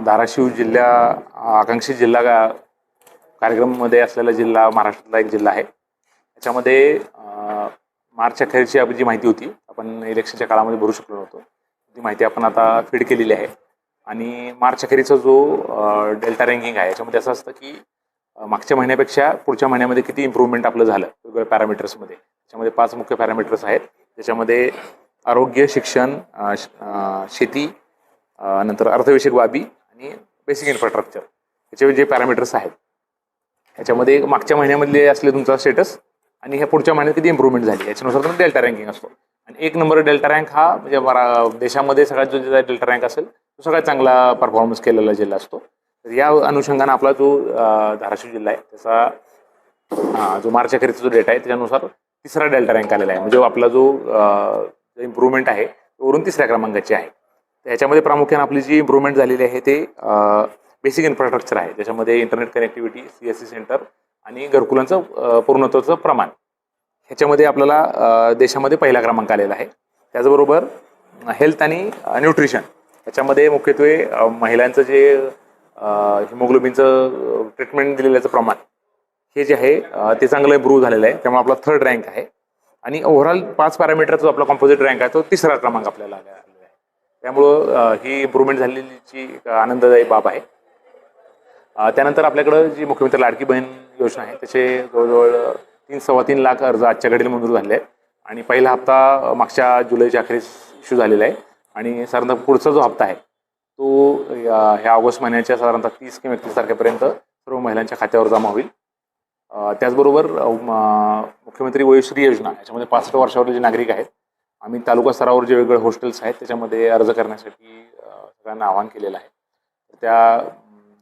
धाराशिव जिल्हा आकांक्षित जिल्हा का- कार्यक्रममध्ये असलेला जिल्हा महाराष्ट्रातला एक जिल्हा आहे. त्याच्यामध्ये मार्च अखेरची आपली जी माहिती होती आपण इलेक्शनच्या काळामध्ये भरू शकलो नव्हतो. ती माहिती आपण आता फीड केलेली आहे. आणि मार्च अखेरीचा जो डेल्टा रँकिंग आहे याच्यामध्ये असं असतं की मागच्या महिन्यापेक्षा पुढच्या महिन्यामध्ये किती इम्प्रूव्हमेंट आपलं झालं वेगवेगळ्या पॅरामीटर्समध्ये त्याच्यामध्ये पाच मुख्य पॅरामीटर्स आहेत. त्याच्यामध्ये आरोग्य शिक्षण श- शेती नंतर अर्थविषयक बाबी आणि बेसिक इन्फ्रास्ट्रक्चर याचे जे पॅरामीटर्स आहेत. याच्यामध्ये मागच्या महिन्यामधले असले तुमचा स्टेटस आणि ह्या पुढच्या महिन्यात किती इम्प्रूव्हमेंट झाली याच्यानुसार तुम्ही डेल्टा रँकिंग असतो. आणि एक नंबर डेल्टा रँक हा म्हणजे देशामध्ये सगळ्यात जो डेल्टा रँक असेल तो सगळ्यात चांगला परफॉर्मन्स केलेला जिल्हा असतो. तर या अनुषंगानं आपला जो धाराशिव जिल्हा आहे त्याचा जो मार्च अखेरचा जो डेटा आहे त्याच्यानुसार तिसरा डेल्टा रँक आलेला आहे. म्हणजे आपला जो इम्प्रूव्हमेंट आहे तो वरून तिसऱ्या क्रमांकाची आहे. याच्यामध्ये प्रामुख्याने आपली जी इम्प्रुव्हमेंट झालेली आहे ते बेसिक इन्फ्रास्ट्रक्चर आहे. ज्याच्यामध्ये internet connectivity C S C centre आणि घरकुलांचं पूर्णत्वाचं प्रमाण. ह्याच्यामध्ये आपल्याला देशामध्ये पहिला क्रमांक आलेला आहे. त्याचबरोबर हेल्थ आणि न्यूट्रिशन याच्यामध्ये मुख्यत्वे महिलांचं जे हिमोग्लोबिनचं ट्रीटमेंट दिलेल्याचं प्रमाण हे जे आहे ते चांगलं इम्प्रूव्ह झालेलं आहे. त्यामुळे आपला थर्ड रँक आहे. आणि ओव्हरऑल पाच पॅरामीटरचा जो आपला कॉम्पोजिट रँक आहे तो तिसरा क्रमांक आपल्याला आलेला आहे. त्यामुळं ही इम्प्रूव्हमेंट झालेलीची आनंददायी बाब आहे. त्यानंतर आपल्याकडं जी मुख्यमंत्री लाडकी बहीण योजना आहे त्याचे जवळजवळ तीन सव्वा तीन लाख अर्ज आजच्या घडीला मंजूर झाले आहेत. आणि पहिला हप्ता मागच्या जुलैच्या अखेरीस इश्यू झालेला आहे. आणि साधारणतः पुढचा जो हप्ता आहे तो या- ह्या ऑगस्ट महिन्याच्या साधारणतः तीस किंवा एकतीस तारखेपर्यंत सर्व महिलांच्या खात्यावर जमा होईल. त्याचबरोबर मुख्यमंत्री वयोश्री योजना याच्यामध्ये पासष्ट वर्षावरील जे नागरिक आहेत आम्ही तालुका स्तरावर जे वेगवेगळे हॉस्टेल्स आहेत त्याच्यामध्ये अर्ज करण्यासाठी सगळ्यांना आवाहन केलेलं आहे. त्या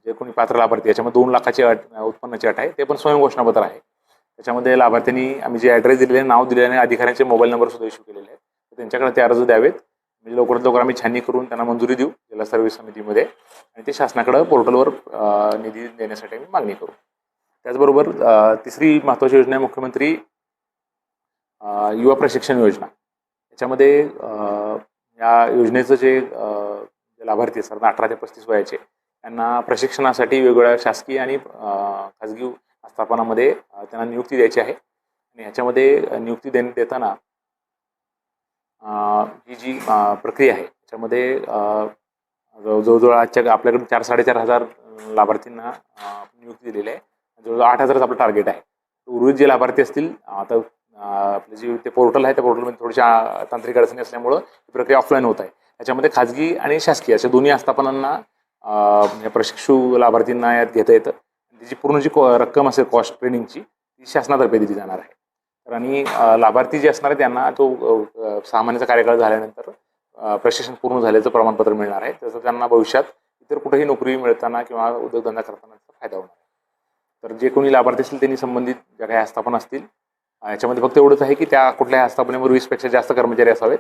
जे कोणी पात्र लाभार्थी याच्यामध्ये दोन लाखाची अट उत्पन्नाची अट आहे ते पण स्वयंघोषणापत्र आहे. त्याच्यामध्ये लाभार्थ्यांनी आम्ही जे ॲड्रेस दिलेले आहे, नाव दिलेले आहे आणि अधिकाऱ्यांचे मोबाईल नंबर सुद्धा इश्यू केलेले आहेत. तर त्यांच्याकडे ते अर्ज द्यावेत. म्हणजे लवकरात लवकर आम्ही छाननी करून त्यांना मंजुरी देऊ जिल्हा सर्व्हिस समितीमध्ये. आणि ते शासनाकडे पोर्टलवर निधी देण्यासाठी आम्ही मागणी करू. त्याचबरोबर तिसरी महत्त्वाची योजना आहे मुख्यमंत्री युवा प्रशिक्षण योजना. याच्यामध्ये या योजनेचं जे जे लाभार्थी असतात अठरा ते पस्तीस वयाचे त्यांना प्रशिक्षणासाठी वेगवेगळ्या शासकीय आणि खाजगी आस्थापनामध्ये त्यांना नियुक्ती द्यायची आहे. आणि ह्याच्यामध्ये नियुक्ती देण देताना ही जी प्रक्रिया आहे त्याच्यामध्ये जवळ- जवळजवळ आजच्या आपल्याकडून चार साडेचार हजार लाभार्थींना नियुक्ती दिलेली आहे. जवळजवळ आठ हजारच आपलं टार्गेट आहे. उर्वरित जे लाभार्थी असतील आता आपले जे ते पोर्टल आहे त्या पोर्टलमध्ये थोडीशा तांत्रिक अडचणी असल्यामुळं ही प्रक्रिया ऑफलाईन होत आहे. त्याच्यामध्ये खाजगी आणि शासकीय अशा दोन्ही आस्थापनांना म्हणजे प्रशिक्षू लाभार्थींना यात घेता येतं. त्याची पूर्ण जी रक्कम असेल कॉस्ट ट्रेनिंगची ती शासनातर्फे दिली जाणार आहे. तर आणि लाभार्थी जे असणार आहे त्यांना तो सामान्याचा सहा महिन्याचा कार्यकाळ झाल्यानंतर प्रशिक्षण पूर्ण झाल्याचं प्रमाणपत्र मिळणार आहे. त्याचा त्यांना भविष्यात इतर कुठेही नोकरी मिळताना किंवा उद्योगधंदा करताना फायदा होणार आहे. तर जे कोणी लाभार्थी असतील त्यांनी संबंधित ज्या काही आस्थापना असतील याच्यामध्ये फक्त एवढंच आहे की त्या कुठल्याही आस्थापनेवर वीसपेक्षा जास्त कर्मचारी असावेत.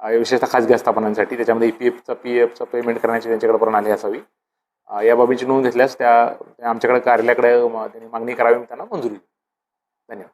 विशेषतः खाजगी आस्थापनांसाठी. त्याच्यामध्ये ई पी एफचा पी एफचं पेमेंट करण्याची त्यांच्याकडे प्रणाली असावी. या बाबींची नोंद घेतल्यास त्या त्या आमच्याकडे कार्यालयाकडे त्यांनी मागणी करावी मी त्यांना मंजुरी. धन्यवाद.